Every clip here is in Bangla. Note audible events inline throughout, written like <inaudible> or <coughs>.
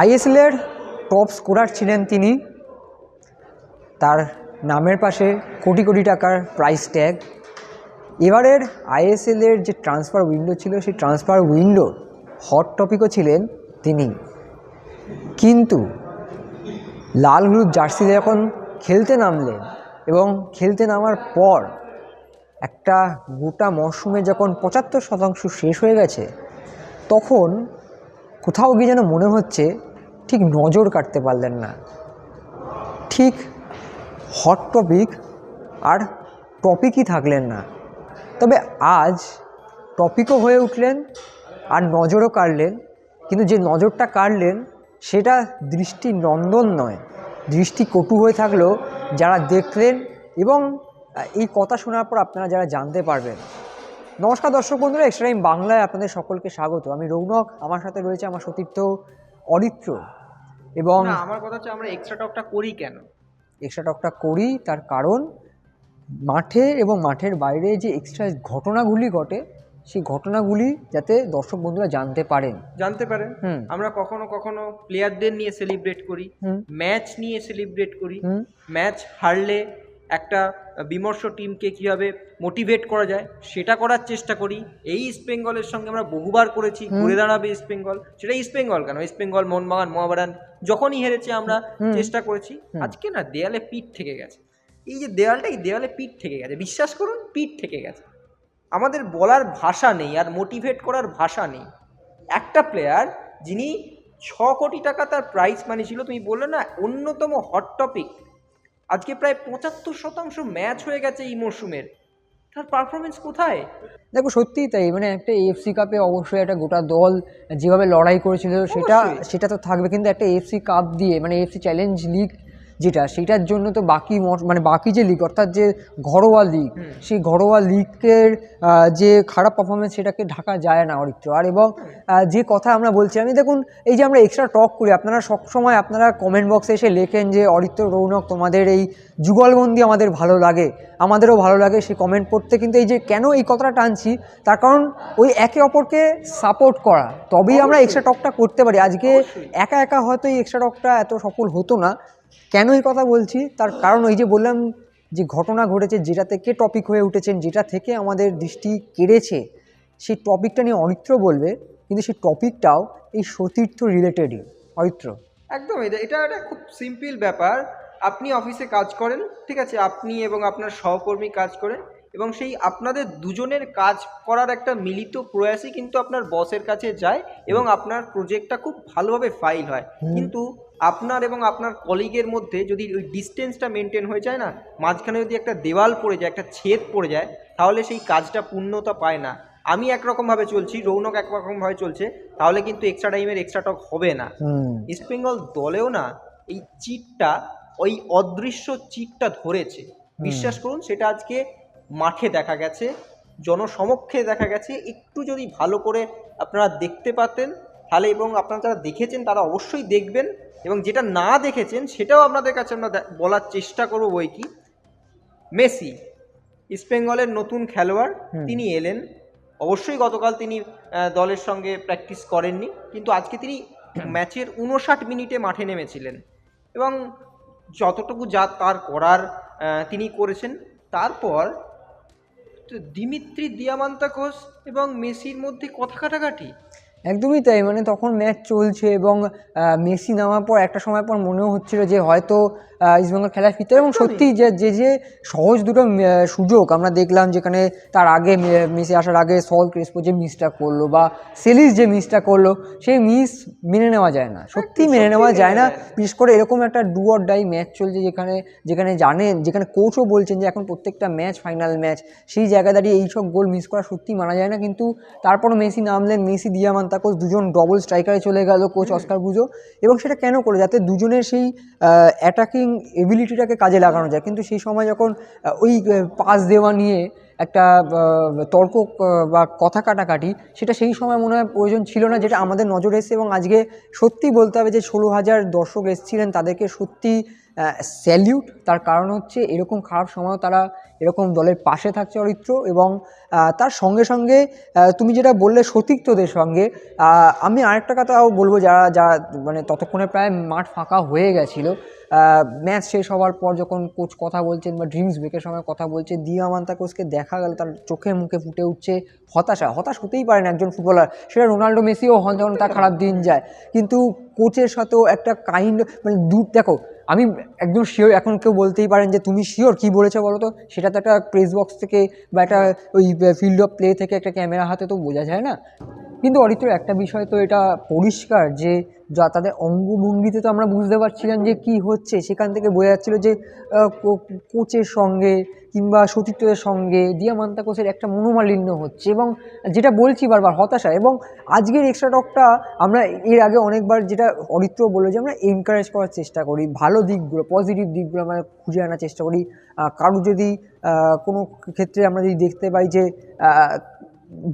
আইএসএলের টপ স্কোরার ছিলেন তিনি। তার নামের পাশে কোটি কোটি টাকার প্রাইস ট্যাগ এবারের আইএসএলের যে ট্রান্সফার উইন্ডো ছিল, সেই ট্রান্সফার উইন্ডো হট টপিকও ছিলেন তিনি। কিন্তু লাল হলুদ জার্সিতে যখন খেলতে নামলেন এবং খেলতে নামার পর একটা গোটা মরশুমে যখন পঁচাত্তর শতাংশ শেষ হয়ে গেছে, তখন কোথাও গিয়ে যেন মনে হচ্ছে ঠিক নজর কাটতে পারলেন না। ঠিক হট টপিক আর টপিকই থাকলেন না। তবে আজ টপিকও হয়ে উঠলেন আর নজরও কাড়লেন। কিন্তু যে নজরটা কাড়লেন, সেটা দৃষ্টি নন্দন নয়। দৃষ্টি কটু হয়ে থাকলেও যারা দেখলেন এবং এই কথা শোনার পর আপনারা যারা জানতে পারবেন। নমস্কার দর্শক বন্ধুরা, এক্সট্রা বাংলায় আপনাদের সকলকে স্বাগত। আমি রৌনক, আমার সাথে রয়েছে আমার সতীর্থ অরিত্র। এবং আমার কথা হচ্ছে আমরা এক্সট্রা টকটা করি কেন? এক্সট্রা টকটা করি তার কারণ মাঠে এবং মাঠের বাইরে যে এক্সট্রা ঘটনাগুলি ঘটে সেই ঘটনাগুলি যাতে দর্শক বন্ধুরা জানতে পারেন। জানতে পারেন। হুম। আমরা কখনো কখনো প্লেয়ারদের নিয়ে সেলিব্রেট করি ম্যাচ নিয়ে সেলিব্রেট করি ম্যাচ হারলে একটা বিমর্ষ টিমকে কীভাবে মোটিভেট করা যায় সেটা করার চেষ্টা করি। এই ইস্ট বেঙ্গলের সঙ্গে আমরা বহুবার করেছি। ঘুরে দাঁড়াবে ইস্ট বেঙ্গল সেটা ইস্ট বেঙ্গল কেন? ইস্ট বেঙ্গল মোহনবাগান মহাবারান যখনই হেরেছে আমরা চেষ্টা করেছি। আজকে না দেয়ালে পিঠ থেকে গেছে। এই যে দেয়ালটা এই দেয়ালে পিঠ থেকে গেছে। বিশ্বাস করুন পিঠ থেকে গেছে। আমাদের বলার ভাষা নেই আর মোটিভেট করার ভাষা নেই। একটা প্লেয়ার যিনি ছ কোটি টাকা তার প্রাইস মানি ছিল তুমি বললে না অন্যতম হট টপিক আজকে প্রায় পঁচাত্তর শতাংশ ম্যাচ হয়ে গেছে এই মরশুমের তার পারফরমেন্স কোথায়? দেখো সত্যিই তাই মানে একটা এফসি কাপে অবশ্যই একটা গোটা দল যেভাবে লড়াই করেছিল সেটা সেটা তো থাকবে কিন্তু একটা এফসি কাপ দিয়ে মানে এফসি চ্যালেঞ্জ লিগ যেটা সেটার জন্য তো বাকি মানে বাকি যে লিগ অর্থাৎ যে ঘরোয়া লিগ সেই ঘরোয়া লিগের যে খারাপ পারফরমেন্স সেটাকে ঢাকা যায় না অরিত্র। আর এবং যে কথা আমরা বলছি আমি দেখুন এই যে আমরা এক্সট্রা টক করি আপনারা সবসময় আপনারা কমেন্ট বক্সে এসে লেখেন যে অরিত্র রৌনক তোমাদের এই যুগলবন্দি আমাদের ভালো লাগে আমাদেরও ভালো লাগে। সেই কমেন্ট পড়তে কিন্তু এই যে কেন এই কথাটা টানছি তার কারণ ওই একে অপরকে সাপোর্ট করা। তবেই আমরা এক্সট্রা টকটা করতে পারি। আজকে একা একা হয়তো এই এক্সট্রা টকটা এত সফল হতো না কেন এই কথা বলছি? তার কারণ ওই যে বললাম যে ঘটনা ঘটেছে যেটা থেকে টপিক হয়ে উঠেছেন, যেটা থেকে আমাদের দৃষ্টি কেড়েছে, সেই টপিকটা নিয়ে অরিত্র বলবে, কিন্তু সেই টপিকটাও এই সতীর্থ রিলেটেডই অরিত্র একদম, এটা এটা একটা খুব সিম্পল ব্যাপার। আপনি অফিসে কাজ করেন, ঠিক আছে? আপনি এবং আপনার সহকর্মী কাজ করেন এবং সেই আপনাদের দুজনের কাজ করার একটা মিলিত প্রয়াসই কিন্তু আপনার বসের কাছে যায় এবং আপনার প্রজেক্টটা খুব ভালোভাবে ফাইল হয়। কিন্তু আপনার এবং আপনার কলিগের মধ্যে যদি ওই ডিস্টেন্সটা মেনটেন হয়ে যায় না মাঝখানে যদি একটা দেওয়াল পড়ে যায় একটা ছেদ পড়ে যায় তাহলে সেই কাজটা পূর্ণতা পায় না। আমি একরকমভাবে চলছি রৌনক একরকমভাবে চলছে তাহলে কিন্তু এক্সট্রা টাইমের এক্সট্রা টক হবে না। ইস্ট বেঙ্গল দলেও না এই চিটটা ওই অদৃশ্য চিটটা ধরেছে। বিশ্বাস করুন সেটা আজকে মাঠে দেখা গেছে জনসমক্ষে দেখা গেছে। একটু যদি ভালো করে আপনারা দেখতে পাতেন তাহলে এবং আপনারা যারা দেখেছেন তারা অবশ্যই দেখবেন এবং যেটা না দেখেছেন সেটাও আপনাদের কাছে আমরা বলার চেষ্টা করব বই কি। মেসি ইস্ট বেঙ্গলের নতুন খেলোয়াড় তিনি এলেন। অবশ্যই গতকাল তিনি দলের সঙ্গে প্র্যাকটিস করেননি কিন্তু আজকে তিনি ম্যাচের উনষাট মিনিটে মাঠে নেমেছিলেন এবং যতটুকু যা তার করার তিনি করেছেন তারপর দিমিত্রি দিয়ামান্তাকোস এবং মেসির মধ্যে কথা কাটাকাটি? একদমই তাই মানে তখন ম্যাচ চলছে এবং মেসি নামার পর একটা সময় পর মনেও হচ্ছিল যে হয়তো ইস্টবেঙ্গল খেলার ফিরতে এবং। সত্যি যে যে যে সহজ দুটো সুযোগ আমরা দেখলাম যেখানে তার আগে মেসি আসার আগে সল ক্রেসপো যে মিসটা করল বা সেলিস যে মিসটা করল সেই মিস মেনে নেওয়া যায় না। সত্যি মেনে নেওয়া যায় না। বিশেষ করে এরকম একটা ডু অর ডাই ম্যাচ চলছে যেখানে যেখানে জানেন যেখানে কোচও বলছেন যে এখন প্রত্যেকটা ম্যাচ ফাইনাল ম্যাচ সেই জায়গা দাঁড়িয়ে এইসব গোল মিস করা সত্যি মানা যায় না। কিন্তু তারপর মেসি নামলেন মেসি দিয়ামান্তা কোচ দুজন ডবল স্ট্রাইকারে চলে গেল কোচ অস্কার বুঝো এবং সেটা কেন করে যাতে দুজনের সেই অ্যাটাকিং এবিলিটিটাকে কাজে লাগানো যায়। কিন্তু সেই সময় যখন ওই পাস দেওয়া নিয়ে একটা তর্ক বা কথা কাটাকাটি, সেটা সেই সময় মনে হয় প্রয়োজন ছিল না, যেটা আমাদের নজরে এসেছে এবং আজকে সত্যি বলতে হবে যে ষোলো হাজার দর্শক এসেছিলেন, তাদেরকে সত্যি স্যালিউট তার কারণ হচ্ছে এরকম খারাপ সময়ও তারা এরকম দলের পাশে থাকছে চরিত্র এবং তার সঙ্গে সঙ্গে তুমি যেটা বললে সতীর্থদের সঙ্গে আমি আরেকটা কথাও বলব যারা যারা মানে ততক্ষণে প্রায় মাঠ ফাঁকা হয়ে গেছিল ম্যাচ শেষ হওয়ার পর যখন কোচ কথা বলছেন বা ড্রিমস ব্রেকের সময় কথা বলছে দিয়ামান্তা কোচকে দেখা গেল, তার চোখে মুখে ফুটে উঠছে হতাশা। হতাশ হতেই পারেন একজন ফুটবলার। সেটা রোনাল্ডো মেসিও হন যখন তার খারাপ দিন যায়। কিন্তু কোচের সাথেও একটা কাইন্ড মানে দূর দেখো, আমি একদম শিওর এখন কেউ বলতেই পারেন যে তুমি শিওর কি বলেছ বলো তো? সেটা তো একটা প্রেস বক্স থেকে বা একটা ওই ফিল্ড অফ প্লে থেকে একটা ক্যামেরা হাতে তো বোঝা যায় না। কিন্তু অরিত্র, একটা বিষয় তো এটা পরিষ্কার যে যা তাদের অঙ্গভঙ্গিতে তো আমরা বুঝতে পারছিলাম যে কি হচ্ছে। সেখান থেকে বোঝা যাচ্ছিল যে কোচের সঙ্গে কিংবা সতীর্থদের সঙ্গে দিয়ামান্তা কোচের একটা মনোমালিন্য হচ্ছে এবং যেটা বলছি বারবার, হতাশা। এবং আজকের এক্সট্রা টকটা আমরা এর আগে অনেকবার যেটা অরিত্র বলে যে, আমরা এনকারেজ করার চেষ্টা করি, ভালো দিকগুলো পজিটিভ দিকগুলো আমরা খুঁজে আনার চেষ্টা করি। কারও যদি কোনো ক্ষেত্রে আমরা যদি দেখতে পাই যে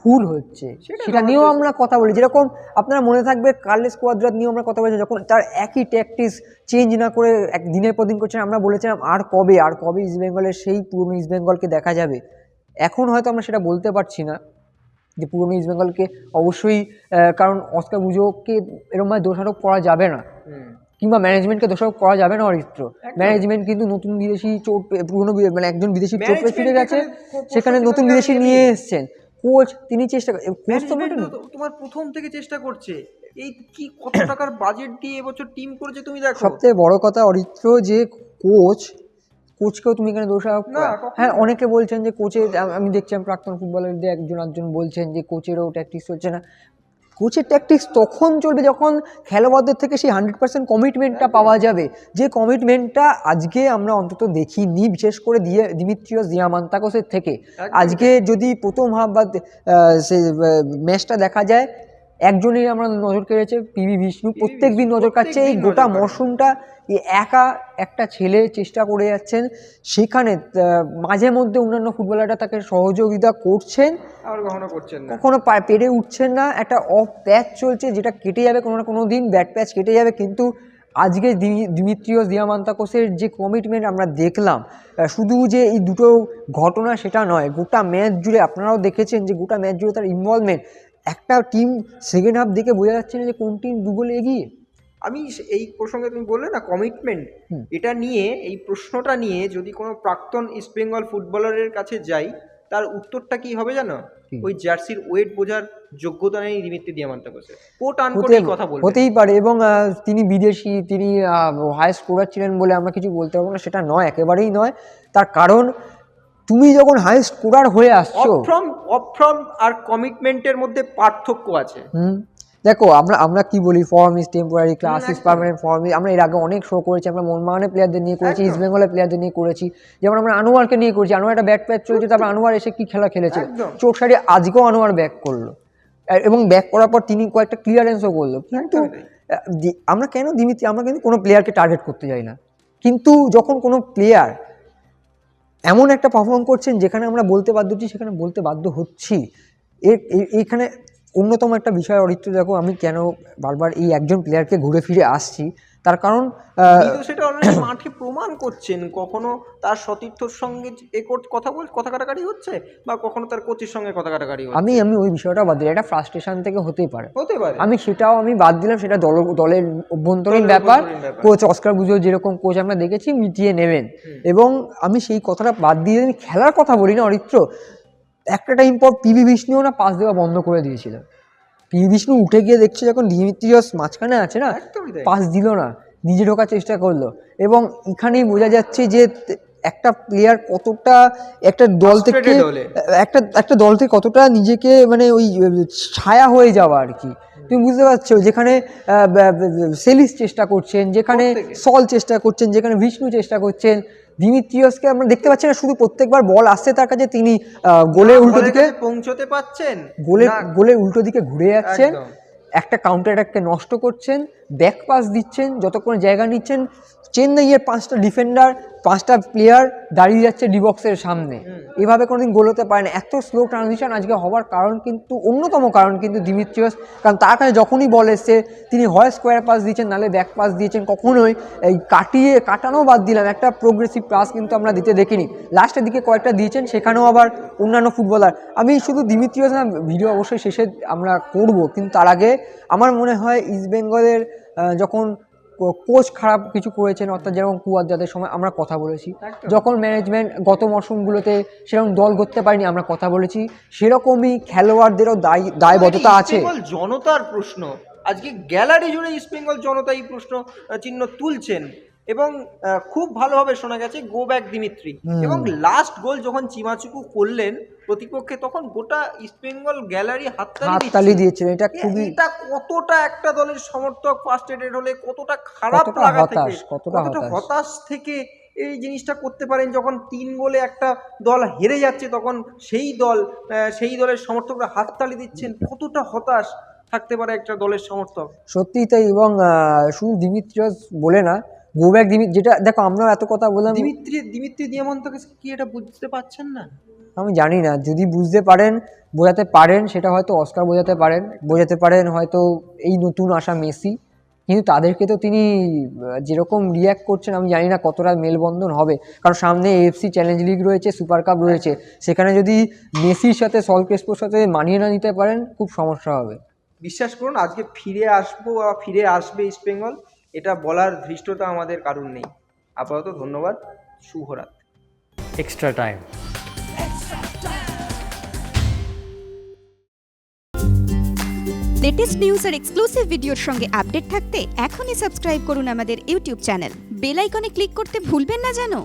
ভুল হচ্ছে। সেটা নিয়েও আমরা কথা বলি। যেরকম আপনার মনে থাকবে কার্লেস কোয়াদ্রাত নিয়েও আমরা কথা বলেছি যখন তার একই ট্যাকটিস চেঞ্জ না করে এক দিনের পর দিন করছেন আমরা বলেছিলাম আর কবে? আর কবে ইস্ট বেঙ্গলের সেই পুরনো ইস্ট বেঙ্গলকে দেখা যাবে? এখন হয়তো আমরা সেটা বলতে পারছি না যে পুরনো ইস্ট বেঙ্গলকে অবশ্যই কারণ অস্কার বুজোকে এরকমভাবে দোষারোপ করা যাবে না। কিংবা ম্যানেজমেন্টকে দোষারোপ করা যাবে না অরিত্র। ম্যানেজমেন্ট কিন্তু নতুন বিদেশি চোট পুরনো মানে একজন বিদেশি চোট পেয়ে ফিরে গেছে সেখানে নতুন বিদেশি নিয়ে। এসছেন। কোচ তিনি চেষ্টা কোচ তো তোমার প্রথম থেকে চেষ্টা করছে। এই কি কত টাকার বাজেট দিয়ে এবছর টিম করেছে তুমি দেখো? সবথেকে বড় কথা অরিত্র যে কোচ কোচকেও তুমি এখানে দোষারোপ হ্যাঁ অনেকে বলছেন যে কোচের দেখছি আমি দেখছি প্রাক্তন ফুটবলারদের একজন একজন বলছেন যে কোচেরও ট্যাকটিক্স চলছে না। কোচের ট্যাকটিক্স তখন চলবে যখন খেলোয়াড়দের থেকে সেই হান্ড্রেড পার্সেন্ট কমিটমেন্টটা পাওয়া যাবে। যে কমিটমেন্টটা আজকে আমরা অন্তত দেখিনি বিশেষ করে দিয়ে দিমিত্রিয়স দিয়ামান্তাকোসের থেকে। আজকে যদি প্রথম হাফ বা সে ম্যাচটা দেখা যায় একজনই আমরা নজর কেড়েছে পিভি বিষ্ণু। প্রত্যেক দিন নজর কাটছে এই গোটা মরশুমটা এই একা একটা ছেলে চেষ্টা করে যাচ্ছেন। সেখানে মাঝে মধ্যে অন্যান্য ফুটবলাররা তাকে সহযোগিতা করছেন। কখনো পেরে উঠছেন না। একটা অফ প্যাচ চলছে যেটা কেটে যাবে কোনো না কোনো দিন ব্যাট প্যাচ কেটে যাবে। কিন্তু আজকে দিমি- দিমিত্রিয়স দিয়ামান্তাকোসের যে কমিটমেন্ট আমরা দেখলাম শুধু যে এই দুটো ঘটনা সেটা নয় গোটা ম্যাচ জুড়ে আপনারাও দেখেছেন যে গোটা ম্যাচ জুড়ে তার ইনভলভমেন্ট একটা টিম সেকেন্ড হাফ দেখে বোঝা যাচ্ছে না যে কোন টিম দু গোলে এগিয়ে। আমি এই প্রসঙ্গে তুমি বললে না কমিটমেন্ট এটা নিয়ে এই প্রশ্নটা নিয়ে যদি কোনো প্রাক্তন ইস্ট বেঙ্গল ফুটবলারের কাছে যাই তার উত্তরটা কি হবে জানো? ওই জার্সির ওয়েট বোঝার যোগ্যতা নেই দিমিত্রি দিয়ামান্তা কোসে কোট আন হতে কথা বলবে। হতেই পারে এবং তিনি বিদেশি তিনি হাই স্কোরার ছিলেন বলে আমরা কিছু বলতে পারব না সেটা নয় একেবারেই নয়। তার কারণ তুমি যখন হাই স্কোরার হয়ে আসছো ফ্রম অফ ফ্রম আর কমিটমেন্টের মধ্যে পার্থক্য আছে। দেখো আমরা আমরা কি বলি? Form is temporary class is. Permanent form আমরা এর আগে অনেক শো করেছি আমরা মোহনবাগানের প্লেয়ারদের নিয়ে করেছি। ইস্ট বেঙ্গলের প্লেয়ারদের নিয়ে করেছি যেমন আমরা আনোয়ারকে নিয়ে করেছি আনোয়ার একটা ব্যাট প্যাচ চলছে তারপর আনোয়ার এসে কি খেলা খেলেছে। চোখ সারিয়ে আজকেও আনোয়ার ব্যাক করল। এবং ব্যাক করার পর তিনি কয়েকটা ক্লিয়ারেন্সও করল। কিন্তু আমরা কেন দিমিত্রি আমরা কিন্তু কোনো প্লেয়ারকে টার্গেট করতে যাই না। কিন্তু যখন কোনো প্লেয়ার এমন একটা পারফর্ম করছেন যেখানে আমরা বলতে বাধ্য হচ্ছি, সেখানে বলতে বাধ্য হচ্ছি। এর এইখানে অন্যতম একটা বিষয়, অরিত্র দেখো, আমি কেন বারবার এই একজন প্লেয়ারকে ঘুরে ফিরে আসছি তার কারণ তো সেটা অলরেডি <coughs> মাঠে প্রমাণ করছেন কখনো তার সতীর্থর সঙ্গে এ কথা বল কথা কাটাকাটি হচ্ছে? বা কখনো তার কোচের সঙ্গে কথা কাটাকাটি হচ্ছে? আমি আমি ওই বিষয়টা বাদ দিলাম এটা ফ্রাস্ট্রেশন থেকে হতেই পারে। হতে পারে। আমি সেটাও আমি বাদ দিলাম সেটা দল দলের অভ্যন্তরীণ ব্যাপার। কোচ অস্কার বুঝো যেরকম কোচ আমরা দেখেছি মিটিয়ে নেবেন। এবং আমি সেই কথাটা বাদ দিয়ে আমি খেলার কথা বলি না অরিত্র। একটা টাইম পর পিভি বিষ্ণুও না পাস দেওয়া বন্ধ করে দিয়েছিল। পিভি বিষ্ণু উঠে গিয়ে দেখছে যখন ডিমিত্রিয়স মাঝখানে আছে না পাস দিল না। নিজে ঢোকার চেষ্টা করল। এবং এখানেই বোঝা যাচ্ছে যে একটা প্লেয়ার কতটা একটা দল থেকে একটা একটা দল থেকে কতটা নিজেকে মানে ওই ছায়া হয়ে যাওয়া আর কি। তুমি বুঝতে পারছ? যেখানে সেলিস চেষ্টা করছেন যেখানে সল চেষ্টা করছেন যেখানে বিষ্ণু চেষ্টা করছেন দিমিত্রিয়সকে আমরা দেখতে পাচ্ছি না শুধু প্রত্যেকবার বল আসছে তার কাছে তিনি গোলে উল্টো দিকে পৌঁছতে পাচ্ছেন? গোলে না, গোলের উল্টো দিকে ঘুরে যাচ্ছেন। একটা কাউন্টার অ্যাটাককে নষ্ট করছেন। ব্যাক পাস দিচ্ছেন যতক্ষণ জায়গা নিচ্ছেন চেন্নাইয়ের পাঁচটা ডিফেন্ডার পাঁচটা প্লেয়ার দাঁড়িয়ে যাচ্ছে ডিবক্সের সামনে। এভাবে কোনোদিন গোল হতে পারে না। এত স্লো ট্রানজিশন আজকে হওয়ার কারণ কিন্তু অন্যতম কারণ কিন্তু দিমিত্রিয়াস কারণ তার কাছে যখনই বল এসছে তিনি হয় স্কোয়ার পাস দিয়েছেন নালে ব্যাক পাস দিয়েছেন কখনোই এই কাটিয়ে কাটানো বাদ দিলাম। একটা প্রোগ্রেসিভ পাস কিন্তু আমরা দিতে দেখিনি। লাস্টের দিকে কয়েকটা দিয়েছেন সেখানেও আবার অন্যান্য ফুটবলার আমি শুধু দিমিত্রিয়াস না ভিডিও অবশ্যই শেষে আমরা করব। কিন্তু তার আগে আমার মনে হয় ইস্টবেঙ্গলের আহ, যখন কোচ খারাপ কিছু করেছেন অর্থাৎ যেরকম কুয়ার যাদের সময় আমরা কথা বলেছি যখন ম্যানেজমেন্ট গত মরশুমগুলোতে সেরকম দল করতে পারিনি আমরা কথা বলেছি সেরকমই খেলোয়াড়দেরও দায় দায়বদ্ধতা আছে। জনতার প্রশ্ন আজকে গ্যালারি জুড়ে ইস্টবেঙ্গল জনতা এই প্রশ্ন চিহ্ন তুলছেন। এবং খুব ভালোভাবে শোনা গেছে গো ব্যাক দিমিত্রি এবং লাস্ট গোল যখন চিমাচুকু করলেন প্রতিপক্ষে তখন গোটা ইস্টবেঙ্গল গ্যালারি হাততালি। দিয়েছিলেন এটা খুবই এটা কতটা একটা দলের সমর্থক ফার্স্টেডেড হলে কতটা খারাপ লাগা থেকে কতটা হতাশ। হতাশ থেকে এই জিনিসটা করতে পারেন যখন তিন গোলে একটা দল হেরে যাচ্ছে তখন সেই দল সেই দলের সমর্থকরা হাততালি দিচ্ছেন কতটা হতাশ থাকতে পারে একটা দলের সমর্থক সত্যিই তাই এবং শুধু দিমিত্রিয়াস বলে না গোব্যাক দিমিত যেটা দেখো আমরা এত কথা বললাম। দিমিত্রি দিমিত্রি দিয়ামন্তকে কি এটা বুঝতে পারছেন না? আমি জানি না যদি বুঝতে পারেন বোঝাতে পারেন সেটা হয়তো অস্কার বোঝাতে পারেন বোঝাতে পারেন হয়তো এই নতুন আসা মেসি কিন্তু তাদেরকে তো তিনি যেরকম রিয়্যাক্ট করছেন আমি জানি না কতটা মেলবন্ধন হবে। কারণ সামনে এফসি চ্যালেঞ্জ লিগ রয়েছে সুপার কাপ রয়েছে সেখানে যদি মেসির সাথে সল ক্রেসপোর সাথে মানিয়ে না নিতে পারেন খুব সমস্যা হবে। বিশ্বাস করুন আজকে ফিরে আসব বা ফিরে আসবে ইস্টবেঙ্গল এটা বলার ধৃষ্টতা আমাদের কারণ নেই। আপাতত ধন্যবাদ শুভরাত এক্সট্রা টাইম লেটেস্ট নিউজ আর এক্সক্লুসিভ ভিডিওর সঙ্গে আপডেট থাকতে এখনই সাবস্ক্রাইব করুন আমাদের ইউটিউব চ্যানেল বেল আইকনে ক্লিক করতে ভুলবেন না জানো?